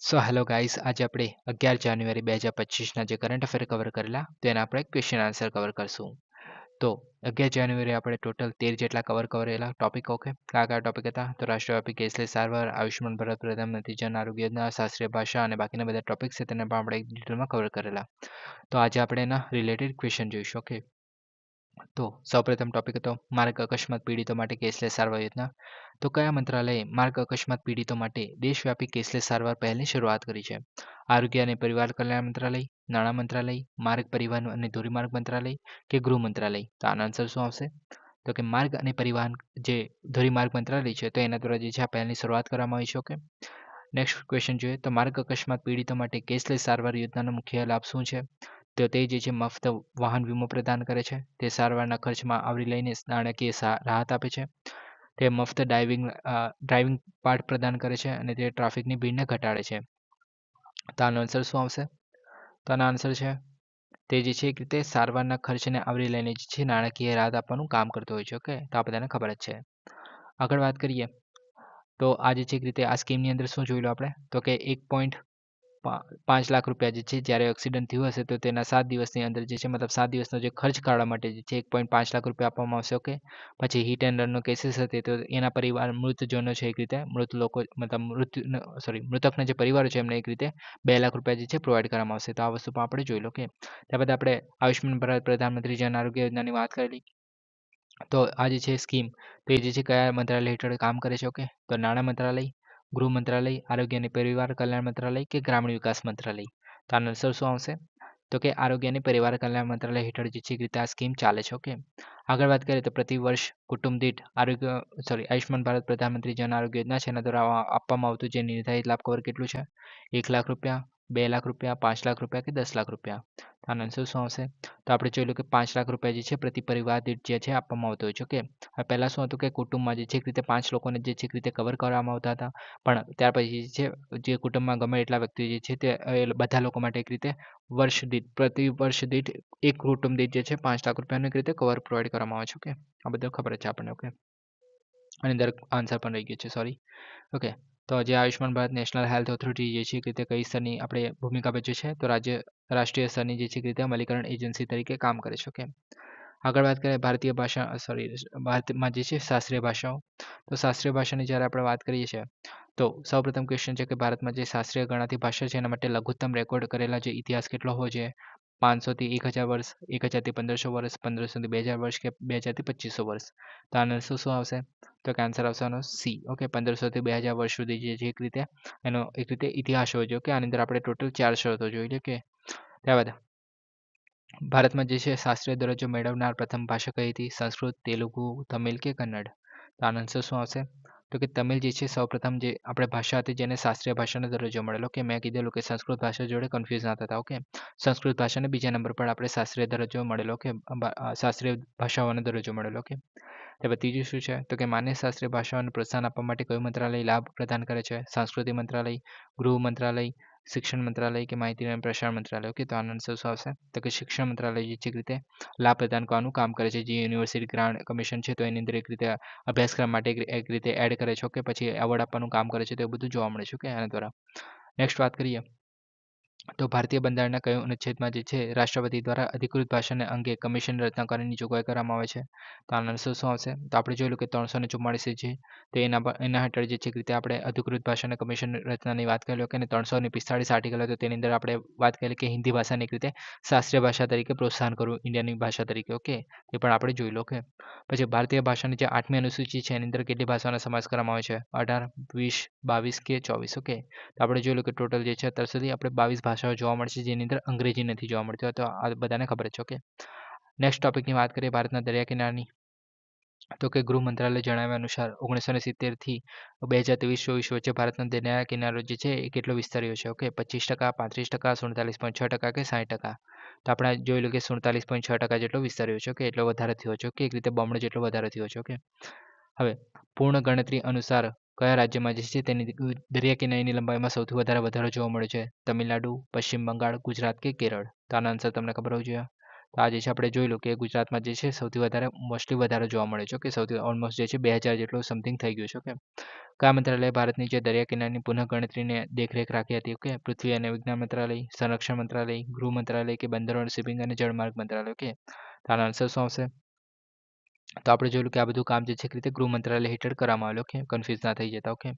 So hello guys આજે આપણે અગિયાર જાન્યુઆરી બે હજાર પચીસના જે કરંટ અફેર કવર કરેલા તેના આપણે ક્વેશ્ચન આન્સર કવર કરશું. તો અગિયાર જાન્યુઆરી આપણે ટોટલ તેર જેટલા કવર કરેલા ટોપિક ઓકે કયા કયા ટોપિક હતા? તો રાષ્ટ્રવ્યાપી કેસલેસ સારવાર, આયુષ્યમાન ભારત પ્રધાનમંત્રી જન આરોગ્ય યોજના, શાસ્ત્રીય ભાષા અને બાકીના બધા ટોપિક્સ છે તેને પણ આપણે ડિટેલમાં કવર કરેલા. તો આજે આપણે એના રિલેટેડ ક્વેશ્ચન જોઈશું ઓકે તો સૌપ્રથમ ટોપિક હતો માર્ગ અકસ્માત પીડિતો માટે કેસલેસ સારવાર યોજના. તો કયા મંત્રાલયે માર્ગ અકસ્માત પીડિતો માટે દેશવ્યાપી કેસલેસ સારવાર પહેલની શરૂઆત કરી છે? આરોગ્ય અને પરિવાર કલ્યાણ મંત્રાલય, નાણાં મંત્રાલય, માર્ગ પરિવહન અને ધોરીમાર્ગ મંત્રાલય કે ગૃહ મંત્રાલય? તો આનો આન્સર શું આવશે? તો કે માર્ગ અને પરિવહન જે ધોરીમાર્ગ મંત્રાલય છે, તો એના દ્વારા જે છે આ પહેલની શરૂઆત કરવામાં આવી છે ઓકે નેક્સ્ટ ક્વેશ્ચન જોઈએ. તો માર્ગ અકસ્માત પીડિતો માટે કેસલેસ સારવાર યોજનાનો મુખ્ય લાભ શું છે? તો તે જે છે, મફત વાહન વીમો પ્રદાન કરે છે. તે સારવારના ખર્ચમાં આવરી લઈને નાણાકીય રાહત આપે છે. તે મફત ડ્રાઇવિંગ ડ્રાઇવિંગ પાર્ટ પ્રદાન કરે છે અને તે ટ્રાફિકની ભીડને ઘટાડે છે. તો આનો આન્સર શું આવશે? તો આનો આન્સર છે, તે જે છે, એક રીતે સારવારના ખર્ચને આવરી લઈને જે છે, નાણાકીય રાહત આપવાનું કામ કરતો હોય છે, ઓકે? તો આ બધાને ખબર જ છે. આગળ વાત કરીએ. તો આ જે છે, એક રીતે આ સ્કીમની અંદર શું જોઈ લો આપણે? તો કે એક પોઈન્ટ પાંચ લાખ રૂપિયા જે છે, જ્યારે એક્સિડન્ટ થયું હશે, તો તેના સાત દિવસની અંદર જે છે, મતલબ સાત દિવસનો જે ખર્ચ કાઢવા માટે જે છે, એક પોઈન્ટ પાંચ લાખ રૂપિયા આપવામાં આવશે ઓકે પછી હિટ એન્ડ રનનો કેસીસ હતી તો એના પરિવાર મૃતજનો છે, એક રીતે મૃત લોકો, મતલબ મૃત્યુ સોરી મૃતકના જે પરિવારો છે, એમને એક રીતે બે લાખ રૂપિયા જે છે પ્રોવાઈડ કરવામાં આવશે. તો આ વસ્તુ પણ આપણે જોઈ લો કે ત્યારબાદ આપણે આયુષ્યમાન ભારત, પ્રધાનમંત્રી જન આરોગ્ય યોજનાની વાત કરેલી તો આ જે છે સ્કીમ તો એ જે છે, કયા મંત્રાલય હેઠળ કામ કરે છે ઓકે તો નાણાં મંત્રાલય ગૃહ મંત્રાલય, આરોગ્ય અને પરિવાર કલ્યાણ મંત્રાલય કે ગ્રામીણ વિકાસ મંત્રાલય? તો આનો આન્સર શું આવશે? તો કે આરોગ્ય અને પરિવાર કલ્યાણ મંત્રાલય હેઠળ જે છે રીતે આ સ્કીમ ચાલે છે, ઓકે? આગળ વાત કરીએ તો પ્રતિ વર્ષ કુટુંબ દીઠ આરોગ્ય સોરી આયુષ્યમાન ભારત પ્રધાનમંત્રી જન આરોગ્ય યોજના છે એના દ્વારા આપવામાં આવતું જે નિર્ધારિત લાભ કવર કેટલું છે? એક લાખ રૂપિયા બે લાખ રૂપિયા, પાંચ લાખ રૂપિયા કે દસ લાખ રૂપિયા? તો આનો આન્સર શું આવશે? તો આપણે જોઈ લો કે પાંચ લાખ રૂપિયા જે છે પ્રતિ પરિવાર દીઠ જે છે આપવામાં આવતો હોય છે, ઓકે? પહેલાં શું હતું કે કુટુંબમાં જે છે રીતે પાંચ લોકોને જે છે રીતે કવર કરવામાં આવતા હતા. પણ ત્યાર પછી જે છે, જે કુટુંબમાં ગમે એટલા વ્યક્તિ જે છે તે બધા લોકો માટે એક રીતે વર્ષ દીઠ, પ્રતિ વર્ષ દીઠ એક કુટુંબ દીઠ જે છે પાંચ લાખ રૂપિયાનું એક રીતે કવર પ્રોવાઈડ કરવામાં આવે છે, ઓકે? આ બધું ખબર છે આપણને, ઓકે? અને દરેક આન્સર પણ રહી ગયો છે સોરી ઓકે? તો જે Ayushman Bharat national health authority જે છે, કે તે કઈ સ્તરની આપણે ભૂમિકા ભજવે છે, તો રાજ્ય, રાષ્ટ્રીય સ્તરની જે છે રીતે અમલીકરણ એજન્સી તરીકે કામ કરે છે, ઓકે. આગળ વાત કરીએ ભારતીય ભાષા, સોરી, ભારતમાં જે છે, શાસ્ત્રીય ભાષાઓ. તો શાસ્ત્રીય ભાષાની જ્યારે આપણે વાત કરીએ છીએ, તો સૌપ્રથમ ક્વેશ્ચન છે કે ભારતમાં જે શાસ્ત્રીય ગણાતી ભાષા છે, એના માટે લઘુત્તમ રેકોર્ડ કરેલા જે ઇતિહાસ કેટલો હોવો જોઈએ? પાંચસોથી એક હજાર વર્ષ, એક હજારથી પંદરસો વર્ષ પંદરસોથી બે હજાર વર્ષ કે બે હજારથી પચીસો વર્ષ. તો આનો શું શું આવશે? તો કે આન્સર આવશે આનો સી ઓકે પંદરસોથી બે હજાર વર્ષ સુધી જે એક રીતે એનો એક રીતે ઇતિહાસ હોવો કે આની અંદર આપણે ટોટલ ચાર શરતો જોઈ લે. કે ત્યારબાદ ભારતમાં જે છે શાસ્ત્રીય દરજ્જો મેળવનાર પ્રથમ ભાષા કઈ હતી? સંસ્કૃત, તેલુગુ, તમિલ કે કન્નડ? તો આનો આન્સર શું આવશે? તો કે તમિલ જે છે, સૌપ્રથમ જે આપણે ભાષા હતી જેને શાસ્ત્રીય ભાષાનો દરજ્જો મળેલો, કે મેં કીધેલું કે સંસ્કૃત ભાષા જોડે કન્ફ્યુઝ ના થતા ઓકે સંસ્કૃત ભાષાને બીજા નંબર પર આપણે શાસ્ત્રીય દરજ્જો મળેલો કે શાસ્ત્રીય ભાષાઓનો દરજ્જો મળેલો કે ત્યારબાદ ત્રીજું શું છે? તો કે માન્ય શાસ્ત્રીય ભાષાઓને પ્રોત્સાહન આપવા માટે કયું મંત્રાલય લાભ પ્રદાન કરે છે? સાંસ્કૃતિક મંત્રાલય, ગૃહ મંત્રાલય શિક્ષણ મંત્રાલય કે માહિતી અને પ્રસારણ મંત્રાલય ઓકે તો આનો આન્સર શું આવશે તો કે શિક્ષણ મંત્રાલય જે છે રીતે લાભ પ્રદાન કરવાનું કામ કરે છે. જે યુનિવર્સિટી ગ્રાન્ટ કમિશન છે તો એની અંદર એક રીતે અભ્યાસક્રમ માટે એક રીતે એડ કરે છે. કે પછી એવોર્ડ આપવાનું કામ કરે છે. તો એ બધું જોવા મળે છે. કે આના દ્વારા. નેક્સ્ટ વાત કરીએ. તો ભારતીય બંધારણના કયો અનુચ્છેદમાં જે છે, રાષ્ટ્રપતિ દ્વારા અધિકૃત ભાષાને અંગે કમિશન રચના કરવાની જોગવાઈ કરવામાં આવે છે? તો આનો આન્સર શું આવશે? તો આપણે જોયેલું કે ત્રણસો ને ચુમ્માળીસ છે તો એના એના હેઠળ જે છે રીતે આપણે અધિકૃત ભાષાના કમિશન રચનાની વાત કરી લો કે ત્રણસો ને પિસ્તાળીસ આર્ટિકલ હતો, તેની અંદર આપણે વાત કરી કે હિન્દી ભાષાને એક રીતે શાસ્ત્રીય ભાષા તરીકે પ્રોત્સાહન કરવું, ઇન્ડિયાની ભાષા તરીકે, ઓકે? એ પણ આપણે જોઈ લો કે પછી ભારતીય ભાષાની જે આઠમી અનુસૂચિ છે, એની અંદર કેટલી ભાષાનો સમાવેશ કરવામાં આવે છે? અઢાર, વીસ, બાવીસ કે ચોવીસ, ઓકે? તો આપણે જોઈ લો કે ટોટલ જે છે અત્યાર સુધી આપણે બાવીસ ભાષાઓ જોવા મળશે, જેની અંદર અંગ્રેજી નથી જોવા મળતી તો આ બધાને ખબર છે ઓકે નેક્સ્ટ ટોપિકની વાત કરીએ, ભારતના દરિયા કિનારાની. તો કે ગૃહ મંત્રાલય જણાવ્યા અનુસાર, ઓગણીસો ને સિત્તેરથી બે હજાર ત્રેવીસ ચોવીસ વચ્ચે ભારતના દરિયા કિનારો જે છે, એ કેટલો વિસ્તાર્યો છે ઓકે પચીસ ટકા, પાંત્રીસ ટકા, સુડતાલીસ પોઈન્ટ છ ટકા કે સાઠ ટકા? તો આપણે જોઈ લો કે સુડતાલીસ પોઈન્ટ છ ટકા જેટલો વિસ્તાર્યો છે કે એટલો વધારે થયો છે કે એક રીતે બમણો જેટલો વધારે થયો છે ઓકે હવે, પૂર્ણ ગણતરી અનુસાર કયા રાજ્યમાં જે છે તેની દરિયા કિનારીની લંબાઈમાં સૌથી વધારે વધારો જોવા મળે છે? તમિલનાડુ, પશ્ચિમ બંગાળ, ગુજરાત કે કેરળ? તો આનો આન્સર તમને ખબર હોવી જોઈએ. તો આ જે છે આપણે જોઈ લો કે ગુજરાતમાં જે છે સૌથી વધારે મોસ્ટલી વધારે જોવા મળે છે કે સૌથી ઓલમોસ્ટ જે છે બે હજાર જેટલું સમથિંગ થઈ ગયું છે ઓકે કયા મંત્રાલય ભારતની જે દરિયા કિનારાની પુનઃગણતરીને દેખરેખ રાખી હતી ઓકે પૃથ્વી અને વિજ્ઞાન મંત્રાલય, સંરક્ષણ મંત્રાલય, ગૃહ મંત્રાલય કે બંદરો શિપિંગ અને જળમાર્ગ મંત્રાલય ઓકે તો આનો આન્સર શું આવશે? તો આપણે જોયું કે આ બધું કામ જે છે રીતે ગૃહ મંત્રાલય હેઠળ કરવામાં આવેલું ઓકે કન્ફ્યુઝ ના થઈ જતા ઓકે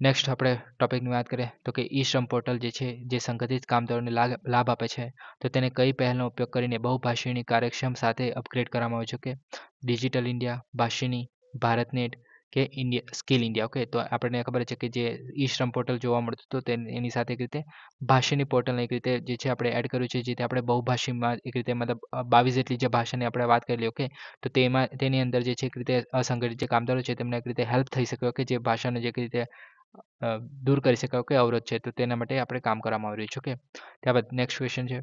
નેક્સ્ટ આપણે ટોપિકની વાત કરીએ, તો કે ઈ શ્રમ પોર્ટલ જે છે, જે સંગઠિત કામદારોને લાભ આપે છે, તો તેને કઈ પહેલનો ઉપયોગ કરીને બહુભાષીની કાર્યક્ષમ સાથે અપગ્રેડ કરવામાં આવ્યો છે કે ડિજિટલ ઇન્ડિયા ભાષીની ભારતનેટ કે ઇન્ડિયા સ્કિલ ઇન્ડિયા ઓકે તો આપણને ખબર છે કે જે ઈ શ્રમ પોર્ટલ જોવા મળતું હતું તે એની સાથે એક રીતે ભાષાની પોર્ટલને એક રીતે જે છે આપણે એડ કર્યું છે જેથી આપણે બહુભાષીમાં એક રીતે મતલબ બાવીસ જેટલી જે ભાષાની આપણે વાત કરી ઓકે તો તેમાં, તેની અંદર જે છે એક રીતે અસંગઠિત જે કામદારો છે, તેમને એક રીતે હેલ્પ થઈ શકે કે જે ભાષાને જે રીતે દૂર કરી શકાય કે અવરોધ છે, તો તેના માટે આપણે કામ કરવામાં આવી રહ્યું છે ઓકે ત્યારબાદ નેક્સ્ટ ક્વેશ્ચન છે.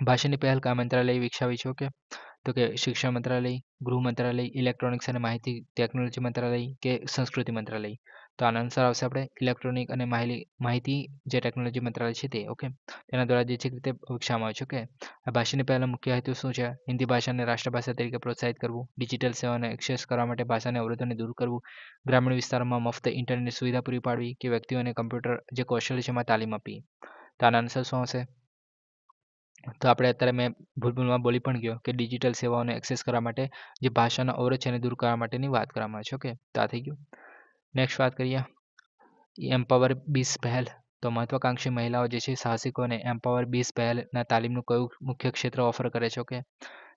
ભાષાની પહેલ કયા મંત્રાલય વિકસાવી છે ઓકે તો કે શિક્ષણ મંત્રાલય, ગૃહ મંત્રાલય, ઇલેક્ટ્રોનિક્સ અને માહિતી ટેકનોલોજી મંત્રાલય કે સંસ્કૃતિ મંત્રાલય. તો આનો આન્સર આવશે આપણે ઇલેક્ટ્રોનિક અને માહિતી જે ટેકનોલોજી મંત્રાલય છે તે, ઓકે? તેના દ્વારા જે છે તે પરીક્ષામાં આવે છે, ઓકે? આ ભાષાની પહેલાં મુખ્ય હેતુ શું છે? હિન્દી ભાષાને રાષ્ટ્રભાષા તરીકે પ્રોત્સાહિત કરવું, ડિજિટલ સેવાને એક્સેસ કરવા માટે ભાષાને અવરોધોને દૂર કરવું, ગ્રામીણ વિસ્તારોમાં મફત ઇન્ટરનેટ સુવિધા પૂરી પાડવી કે વ્યક્તિઓને કમ્પ્યુટર જે કૌશલ્ય છે એમાં તાલીમ આપવી. તો આનો આન્સર શું હશે તો આપણે અત્યારે મેં ભૂલભૂલમાં બોલી પણ ગયો કે ડિજિટલ સેવાઓને એક્સેસ કરવા માટે જે ભાષાનો અવરોધ છે એને દૂર કરવા માટેની વાત કરવામાં છે. ઓકે તો આ થઈ ગયું. નેક્સ્ટ વાત કરીએ. એમ્પાવર બીસ પહેલ તો મહત્વાકાંક્ષી મહિલાઓ જે છે, સાહસિકોને એમ્પાવર બીસ પહેલના તાલીમનું કયું મુખ્ય ક્ષેત્ર ઓફર કરે છે? ઓકે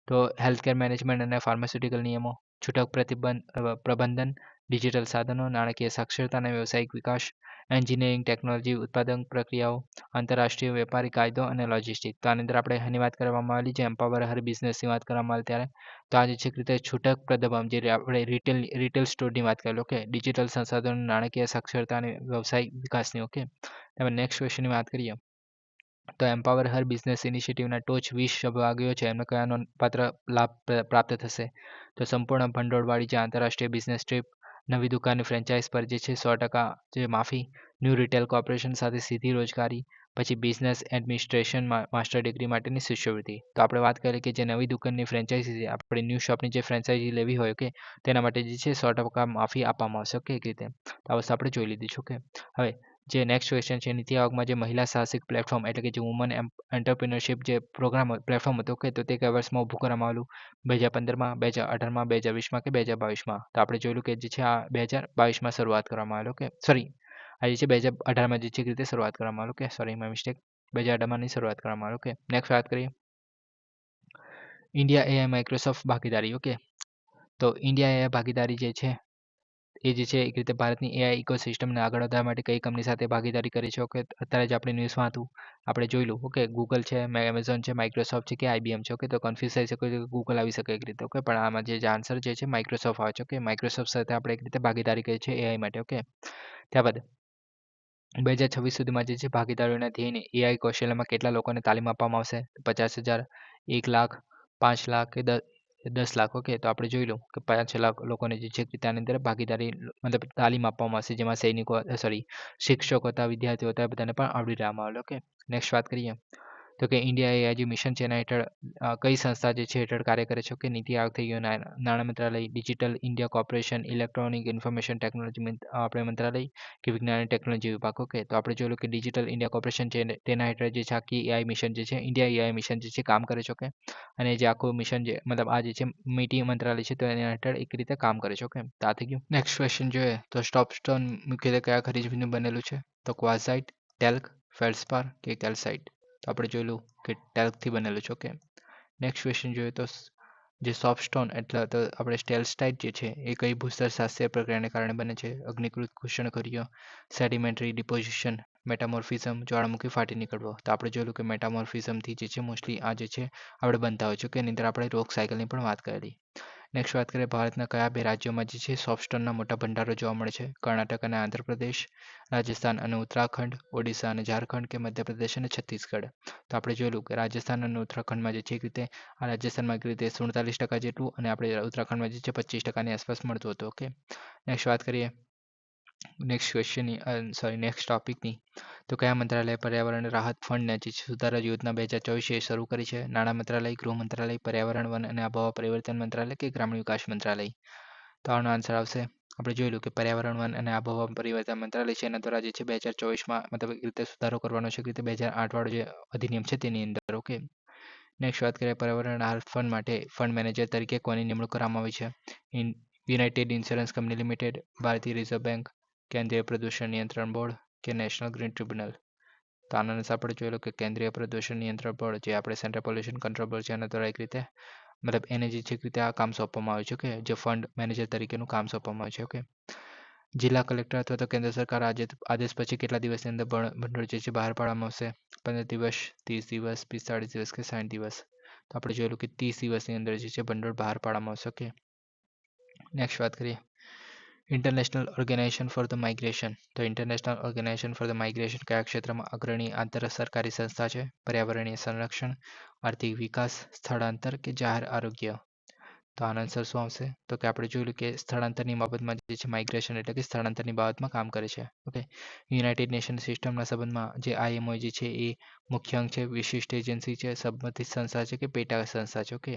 તો હેલ્થકેર મેનેજમેન્ટ અને ફાર્માસ્યુટિકલ નિયમો. છૂટક પ્રતિબંધ પ્રબંધન ડિજિટલ સાધનો, નાણાકીય સાક્ષરતા અને વ્યવસાયિક વિકાસ. એન્જિનિયરિંગ, ટેકનોલોજી, ઉત્પાદન પ્રક્રિયાઓ, આંતરરાષ્ટ્રીય વેપારી કાયદો અને લોજિસ્ટિક તો આની અંદર આપણે એની વાત કરવામાં આવેલી છે એમ્પાવર હર બિઝનેસની વાત કરવામાં આવે ત્યારે, તો આજે છે રીતે છૂટક પ્રદબમ જે આપણે રિટેલ રિટેલ સ્ટોરની વાત કરેલી ઓકે ડિજિટલ સંસાધનો, નાણાકીય સાક્ષરતા અને વ્યવસાયિક વિકાસની ઓકે તમે નેક્સ્ટ ક્વેશ્ચનની વાત કરીએ. તો એમ્પાવર હર બિઝનેસ ઇનિશિયેટિવના ટોચ વીસ સહભાગીઓ છે, એમને કયાનો પાત્ર લાભ પ્રાપ્ત થશે? તો સંપૂર્ણ ભંડોળવાળી જે આંતરરાષ્ટ્રીય બિઝનેસ ટ્રીપ નવી દુકાનની ફ્રેન્ચાઇઝ પર જે છે સો ટકા જે માફી ન્યૂ રિટેલ કોર્પોરેશન સાથે સીધી રોજગારી, પછી બિઝનેસ એડમિનિસ્ટ્રેશનમાં માસ્ટર ડિગ્રી માટેની શિષ્યવૃત્તિ. તો આપણે વાત કરીએ કે જે નવી દુકાનની ફ્રેન્ચાઇઝી છે, આપણે ન્યૂ શોપની જે ફ્રેન્ચાઇઝી લેવી હોય કે તેના માટે જે છે સો ટકા માફી આપવામાં આવશે ઓકે એક રીતે? આ વસ્તુ આપણે જોઈ લીધી છે ઓકે હવે જે નેક્સ્ટ ક્વેશ્ચન છે, નીતિ આયોગમાં જે મહિલા સાહસિક પ્લેટફોર્મ એટલે કે જે વુમન એન્ટરપ્રિનરશિપ જે પ્રોગ્રામ પ્લેટફોર્મ હતો કે તો તે કયા વર્ષમાં ઊભું કરવામાં આવેલું? બે હજાર પંદરમાં, બે હજાર અઢારમાં, બે હજાર વીસમાં કે બે હજાર બાવીસમાં? તો આપણે જોયેલું કે જે છે આ બે હજાર બાવીસમાં શરૂઆત કરવામાં આવેલું કે સોરી આ જે છે બે હજાર અઢારમાં જે છે રીતે શરૂઆત કરવામાં આવેલું કે સોરી માય મિસ્ટેક બે હજાર અઢારની શરૂઆત કરવામાં આવેલું કે નેક્સ્ટ વાત કરીએ. ઇન્ડિયા એઆઈ માઇક્રોસોફ્ટ ભાગીદારી ઓકે તો ઇન્ડિયા એઆઈ ભાગીદારી જે છે એ જે છે, એક રીતે ભારતની એઆઈ ઇકોસિસ્ટમને આગળ વધારવા માટે કઈ કંપની સાથે ભાગીદારી કરી છે? ઓકે, અત્યારે જ આપણે ન્યૂઝમાં હતું, આપણે જોયેલું ઓકે ગૂગલ છે એમેઝોન છે માઇક્રોસોફ્ટ છે કે આઈબીએમ છે, ઓકે? તો કન્ફ્યુઝ થઈ શકે કે ગૂગલ આવી શકે એક રીતે, ઓકે? પણ આમાં જે આન્સર જે છે માઇક્રોસોફ્ટ આવે છે, ઓકે? માઇક્રોસોફ્ટ સાથે આપણે એક રીતે ભાગીદારી કરી છે એઆઈ માટે, ઓકે? ત્યારબાદ, બે હજાર છવ્વીસ સુધીમાં જે છે ભાગીદારીઓના ધ્યેયને એઆઈ કૌશલ્યમાં કેટલા લોકોને તાલીમ આપવામાં આવશે? પચાસ હજાર, એક લાખ, પાંચ લાખ કે દસ દસ લાખ, ઓકે, તો આપણે જોઈ લઉં કે પાંચ લાખ લોકોને જે છે તેની અંદર ભાગીદારી મતલબ તાલીમ આપવામાં આવશે, જેમાં સૈનિકો સોરી શિક્ષકો હતા, વિદ્યાર્થીઓ હતા બધાને પણ આવડી રહેવામાં આવે ઓકે? નેક્સ્ટ વાત કરીએ. તો કે ઇન્ડિયા એ જે મિશન છે હેઠળ કઈ સંસ્થા જે છે હેઠળ કાર્ય કરે છે? કે નીતિ આયોગ થઈ ગયો, નાણાં મંત્રાલય Digital India Corporation electronic information technology આપણે મંત્રાલય કે વિજ્ઞાન અને ટેકનોલોજી વિભાગ, ઓકે, તો આપણે જોયું કે ડિજિટલ ઇન્ડિયા કોર્પોરેશન છે તેના હેઠળ જે છે આખી એઆઈ મિશન જે છે ઇન્ડિયા એઆઈ મિશન જે છે કામ કરે છે, ઓકે? અને જે આખું મિશન જે, મતલબ આ જે છે મીટી મંત્રાલય છે તો એના હેઠળ એક રીતે કામ કરે છે, ઓકે? તો આ થઈ ગયું. નેક્સ્ટ ક્વેશ્ચન જોઈએ, તો સ્ટોપ સ્ટોન મુખ્યત્વે કયા ખરીજનું બનેલું છે? તો ક્વાઝાઇટ ટેલ્ક ફેલ્સપાર કે કેલ્સાઇટ તો આપણે જોયેલું કે ટેલ્કથી બનેલું છે ઓકે નેક્સ્ટ ક્વેશ્ચન જોઈએ તો જે સોફ્ટ સ્ટોન એટલે તો આપણે સ્ટેલ્સટાઇટ જે છે, એ કઈ ભૂસ્તર શાસ્ત્રીય પ્રક્રિયાને કારણે બને છે? અગ્નિકૃત ઘૂષણખરીઓ સેડિમેન્ટરી ડિપોઝિશન મેટામોર્ફિઝમ જ્વાળામુખી ફાટી નીકળવો. તો આપણે જોયેલું કે મેટામોર્ફિઝમથી જે છે મોસ્ટલી આ જે છે, આપણે બનતા હોય છે કે એની અંદર આપણે રોગ સાયકલની પણ વાત કરેલી. નેક્સ્ટ વાત કરીએ ભારતના કયા બે રાજ્યોમાં જે છે સોફ્ટસ્ટોનના મોટા ભંડારો જોવા મળે છે? કર્ણાટક અને આંધ્રપ્રદેશ, રાજસ્થાન અને ઉત્તરાખંડ, ઓડિશા અને ઝારખંડ કે મધ્યપ્રદેશ અને છત્તીસગઢ? તો આપણે જોયેલું કે રાજસ્થાન અને ઉત્તરાખંડમાં જે છે એક રીતે, આ રાજસ્થાનમાં એક રીતે સુડતાલીસ ટકા જેટલું અને આપણે ઉત્તરાખંડમાં જે છે પચીસ ટકાની આસપાસ મળતું હતું ઓકે નેક્સ્ટ વાત કરીએ નેક્સ્ટ ક્વેશ્ચનની સોરી નેક્સ્ટ ટોપિકની તો કયા મંત્રાલયે પર્યાવરણ રાહત ફંડને સુધારા યોજના બે હજાર ચોવીસ શરૂ કરી છે? નાણાં મંત્રાલય, ગૃહ મંત્રાલય, પર્યાવરણ વન અને આબોહવા પરિવર્તન મંત્રાલય કે ગ્રામીણ વિકાસ મંત્રાલય? તો આનો આન્સર આવશે. આપણે જોયેલું કે પર્યાવરણ વન અને આબોહવા પરિવર્તન મંત્રાલય છે એના દ્વારા જે છે બે હજાર ચોવીસમાં મતલબ એક રીતે સુધારો કરવાનો છે, એક રીતે બે હજાર આઠવાળો જે અધિનિયમ છે તેની અંદર, ઓકે? નેક્સ્ટ વાત કરીએ પર્યાવરણ રાહત ફંડ માટે. ફંડ મેનેજર તરીકે કોની નિમણૂક કરવામાં આવી છે? યુનાઇટેડ ઇન્સ્યોરન્સ કંપની લિમિટેડ, ભારતીય રિઝર્વ બેંક, કેન્દ્રીય પ્રદૂષણ નિયંત્રણ બોર્ડ કે નેશનલ ગ્રીન ટ્રિબ્યુનલ તો આના અનુસાર આપણે જોયેલું કે કેન્દ્રીય પ્રદૂષણ નિયંત્રણ બોર્ડ જે આપણે સેન્ટ્રલ પોલ્યુશન કંટ્રોલ બોર્ડ છે, એના દ્વારા એક રીતે મતલબ એને જે છે રીતે આ કામ સોંપવામાં આવ્યું છે કે જે ફંડ મેનેજર તરીકેનું કામ સોંપવામાં આવ્યું છે, ઓકે? જિલ્લા કલેક્ટર અથવા તો કેન્દ્ર સરકાર આજે આદેશ પછી કેટલા દિવસની અંદર ભંડોળ જે છે, બહાર પાડવામાં આવશે? પંદર દિવસ, ત્રીસ દિવસ, પિસ્તાળીસ દિવસ કે સાઠ દિવસ? તો આપણે જોયેલું કે ત્રીસ દિવસની અંદર જે છે, ભંડોળ બહાર પાડવામાં આવશે, ઓકે? નેક્સ્ટ વાત કરીએ. International Organization for the Migration તો International Organization for the Migration કયા ક્ષેત્રમાં અગ્રણી આંતર સરકારી સંસ્થા છે પર્યાવરણીય સંરક્ષણ આર્થિક વિકાસ સ્થળાંતર કે જાહેર આરોગ્ય તો આનો આન્સર શું આવશે? તો કે આપણે જોયું કે સ્થળાંતરની બાબતમાં જે છે માઇગ્રેશન એટલે કે સ્થળાંતરની બાબતમાં કામ કરે છે. ઓકે યુનાઇટેડ નેશન સિસ્ટમના સંબંધમાં જે આઈએમઓ જે છે એ મુખ્ય અંગ છે, વિશિષ્ટ એજન્સી છે, સંબંધિત સંસ્થા છે કે પેટા સંસ્થા છે. ઓકે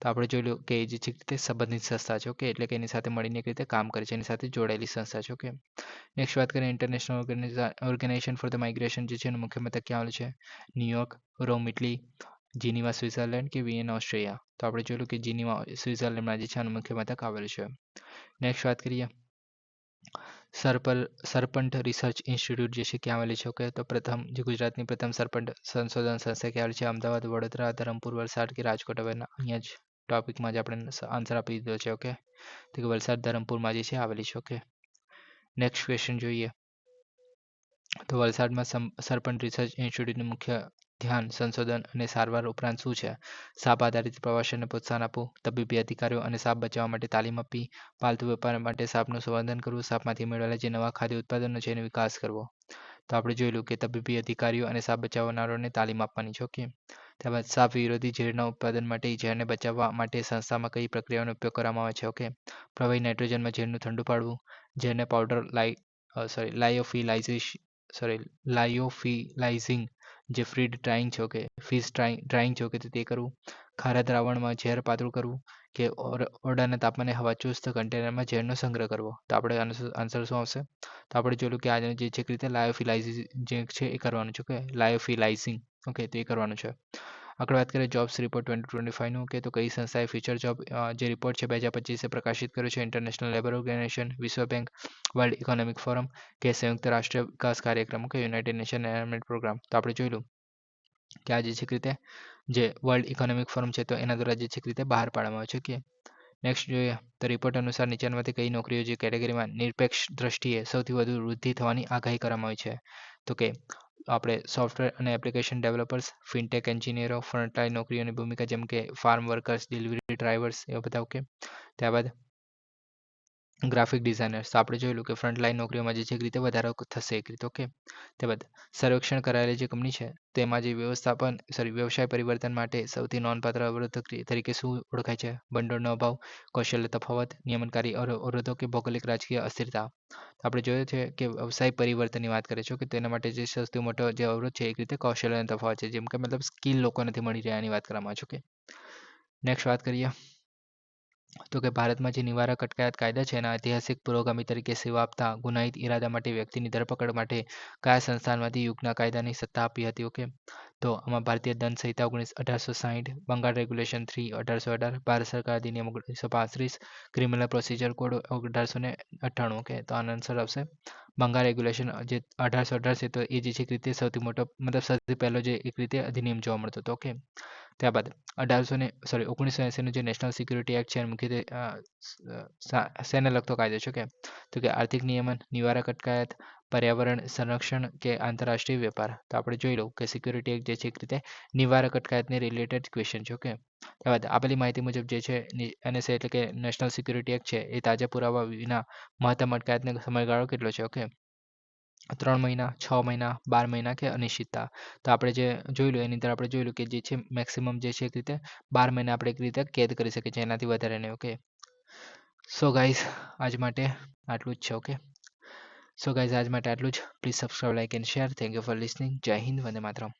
તો આપણે જોઈ જોયું કે એ જે છે તે સંબંધિત સંસ્થા છે, ઓકે? એટલે કે એની સાથે મળીને એક રીતે કામ કરે છે, એની સાથે જોડાયેલી સંસ્થા છે, ઓકે? નેક્સ્ટ વાત કરીએ International Organization for the Migration જે છે, એનું મુખ્ય મથક ક્યાં આવેલું છે? New York, Rome, Italy, Geneva, Switzerland કે વિયન, ઓસ્ટ્રેલિયા? તો આપણે જોયું કે જીનીવા, સ્વિટ્ઝરલેન્ડમાં જે છે, આનું મુખ્ય મથક આવેલું છે. નેક્સ્ટ વાત કરીએ. સરપલ સરપંટ રિસર્ચ ઇન્સ્ટિટ્યૂટ જે છે, ક્યાં આવેલી છે, ઓકે? તો પ્રથમ, જે ગુજરાતની પ્રથમ સરપંટ સંશોધન સંસ્થા ક્યાં આવેલી છે? અમદાવાદ, વડોદરા, ધરમપુર, વલસાડ કે રાજકોટ? હવે અહીંયા જ. ટોપિકમાં જ આપણે આન્સર આપી દીધો છે ઓકે તો કે વલસાડ ધરમપુરમાં જે છે, આવેલી છે ઓકે નેક્સ્ટ ક્વેશ્ચન જોઈએ. તો વલસાડમાં સરપંચ રિસર્ચ ઇન્સ્ટિટ્યૂટનું મુખ્ય ધ્યાન સંશોધન અને સારવાર ઉપરાંત શું છે? સાપ આધારિત પ્રવાસનને પ્રોત્સાહન આપવું, તબીબી અધિકારીઓ અને સાપ બચાવવા માટે તાલીમ આપવી, પાલતુ વેપાર માટે સાપનું સંવર્ધન કરવું, સાપમાંથી મેળવેલા જે નવા ખાદ્ય ઉત્પાદનો છે, એનો વિકાસ કરવો. તો આપણે જોયેલું કે તબીબી અધિકારીઓ અને સાપ બચાવનારોને તાલીમ આપવાની છે ઓકે ત્યારબાદ સાપ વિરોધી ઝેરના ઉત્પાદન માટે ઝેરને બચાવવા માટે સંસ્થામાં કઈ પ્રક્રિયાનો ઉપયોગ કરવામાં આવે છે? ઓકે. પ્રવાહી નાઇટ્રોજનમાં ઝેરનું ઠંડુ પાડવું ઝેરને પાવડર લાઈ સોરી લાયોફિલાઇઝેશ સોરી લાયોફિલાઇઝિંગ, જે ફ્રીડ ડ્રાઇંગ છે, ઓકે ફિશ ડ્રાઇંગ ડ્રાઇંગ છે, ઓકે, તે કરવું. ખારા દ્રાવણમાં ઝેર પાતળું કરવું કે ઓરડાના તાપમાને હવા ચુસ્ત કન્ટેનરમાં ઝેરનો સંગ્રહ કરવો. તો આપણે આન્સર શું આવશે? તો આપણે જોયું કે આજે જે છે રીતે લાયોફિલાઇઝિંગ જે છે એ કરવાનું છે, ઓકે? લાયોફિલાઇઝિંગ ઓકે, તો એ કરવાનું છે. આગળ વાત કરીએ જોબ્સ રિપોર્ટ ટ્વેન્ટી ટ્વેન્ટી ફાઇવનું કે તો કઈ સંસ્થાએ ફ્યુચર જોબ જે રિપોર્ટ છે બે હજાર પચીસે પ્રકાશિત કર્યો છે? ઇન્ટરનેશનલ લેબર ઓર્ગેનાઇઝેશન, વિશ્વ બેંક, વર્લ્ડ ઇકોનોમિક ફોરમ, કે સંયુક્ત રાષ્ટ્રીય વિકાસ કાર્યક્રમ કે યુનાઇટેડ નેશન એનવાયરમેન્ટ પ્રોગ્રામ. તો આપણે જોયેલું કે આ જે છે રીતે જે વર્લ્ડ ઇકોનોમિક ફોરમ છે, તો એના દ્વારા જે છે રીતે બહાર પાડવામાં આવે છે. કે નેક્સ્ટ જોઈએ તો રિપોર્ટ અનુસાર નીચેનામાંથી કઈ નોકરીઓ જે કેટેગરીમાં નિરપેક્ષ દ્રષ્ટિએ સૌથી વધુ વૃદ્ધિ થવાની આગાહી કરવામાં આવી છે. તો કે આપણે સોફ્ટવેર અને એપ્લિકેશન ડેવલપર્સ ફિનટેક એન્જિનિયરો ફ્રન્ટલાઈન નોકરીઓની ભૂમિકા જેમ કે ફાર્મ વર્કર્સ ડિલિવરી ડ્રાઈવર્સ એવા બધા, ઓકે. ત્યારબાદ ગ્રાફિક ડિઝાઇનર્સ આપણે જોયેલું કે ફ્રન્ટલાઈન નોકરીઓમાં જે એક રીતે વધારો થશે એક રીતે ઓકે ત્યારબાદ સર્વેક્ષણ કરાયેલી જે કંપની છે, તેમાં જે વ્યવસ્થાપન સોરી વ્યવસાય પરિવર્તન માટે સૌથી નોંધપાત્ર અવરોધ તરીકે શું ઓળખાય છે? ભંડોળનો અભાવ, કૌશલ્ય તફાવત, નિયમનકારી અવરોધો કે ભૌગોલિક રાજકીય અસ્થિરતા. આપણે જોયું છે કે વ્યવસાય પરિવર્તનની વાત કરે છે કે તેના માટે જે સૌથી મોટો જે અવરોધ છે, એક રીતે કૌશલ્યનો તફાવત છે. જેમ કે મતલબ સ્કિલ લોકો નથી મળી રહ્યા એની વાત કરવામાં આવે છે ઓકે નેક્સ્ટ વાત કરીએ. તો કે ભારતમાં જે નિવારક અટકાયત કાયદા છે એના ઐતિહાસિક પુરોગામી તરીકે સેવા આપતા ગુનાહિત ઈરાદા માટે વ્યક્તિની ધરપકડ માટે કયા સંસ્થાનમાંથી યુગના કાયદાની સત્તા આપી હતી? ઓકે. તો આમાં ભારતીય દંડ સંહિતા ઓગણીસ અઢારસો સાહીઠ, બંગાળ રેગ્યુલેશન થ્રી અઢારસો અઢાર, ભારત સરકાર અધિનિયમ ઓગણીસો પાંત્રીસ ક્રિમિનલ પ્રોસિજર કોડ અઢારસો ને અઠ્ઠાણું. ઓકે, તો આનો આન્સર આવશે. બંગાળ રેગ્યુલેશન જે અઢારસો અઢાર છે તો એ જે છે એક રીતે સૌથી મોટો, મતલબ સૌથી પહેલો જે એક રીતે અધિનિયમ જોવા મળતો હતો? ઓકે. ત્યારબાદ અઢારસો ને સોરી ઓગણીસો એંસીનું જે નેશનલ સિક્યુરિટી એક્ટ છે એ મુખ્યત્વે શેને લગતો કાયદો છે કે તો કે આર્થિક નિયમન, નિવારક અટકાયત, પર્યાવરણ સંરક્ષણ કે આંતરરાષ્ટ્રીય વેપાર. તો આપણે જોઈ લઉં કે સિક્યુરિટી એક્ટ જે છે એક રીતે નિવારક અટકાયતને રિલેટેડ ક્વેશ્ચન છે, ઓકે? ત્યારબાદ આપેલી માહિતી મુજબ જે છે એનએસએ એટલે કે નેશનલ સિક્યુરિટી એક્ટ છે, એ તાજા પુરાવા વિના મહત્તમ અટકાયતનો સમયગાળો કેટલો છે, ઓકે? ત્રણ મહિના, છ મહિના, બાર મહિના કે અનિશ્ચિતતા. તો આપણે જે જોયેલું એની અંદર આપણે જોયેલું કે જે છે મેક્સિમમ જે છે, એક રીતે બાર મહિના આપણે એક રીતે કેદ કરી શકીએ છીએ, એનાથી વધારે નહીં ઓકે સો ગાઈઝ આજ માટે આટલું જ છે ઓકે સો ગાઈઝ આજ માટે આટલું જ. Please subscribe like and share thank you for listening જય હિન્દ, વંદે માતરમ.